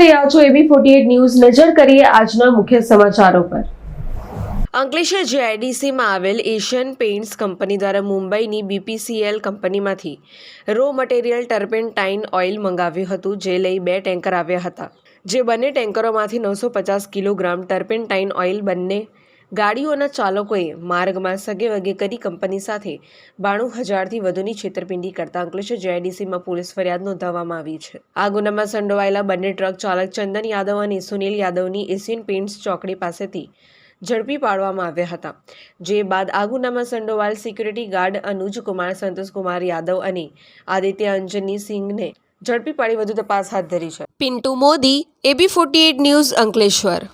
રહ્યા છો એબી forty news. નજર કરીએ આજના મુખ્ય સમાચારો પર. અંકલેશ્વર જીઆઈડીસીમાં આવેલ એશિયન પેઇન્ટ્સ કંપની દ્વારા મુંબઈની બીપીસીએલ કંપનીમાંથી રો મટીરિયલ ટર્પેન્ટાઇન ઓઇલ મંગાવ્યું હતું, જે લઈ બે ટેન્કર આવ્યા હતા. જે બંને ટેન્કરોમાંથી નવસો પચાસ કિલોગ્રામ ટર્પેન્ટાઇન ઓઇલ બંને ગાડીઓના ચાલકોએ માર્ગમાં સગે વગે કરી કંપની સાથે બાણું હજારથી વધુની છેતરપિંડી કરતા અંકલેશ્વર જેઆઈડીસીમાં પોલીસ ફરિયાદ નોંધાવવામાં આવી છે. આ ગુનામાં સંડોવાયેલા બંને ટ્રક ચાલક ચંદન યાદવ અને સુનિલ યાદવની એશિયન પેઇન્ટ્સ ચોકડી પાસેથી ઝડપી પાડવામાં આવ્યા હતા. જે બાદ આ ગુનામાં સંડોવાયેલ સિક્યુરિટી ગાર્ડ અનુજ કુમાર સંતોષકુમાર યાદવ અને આદિત્ય અંજની સિંઘને ઝડપી પાડી વધુ તપાસ હાથ ધરી છે. Pintu Modi, AB forty news Ankleshwar.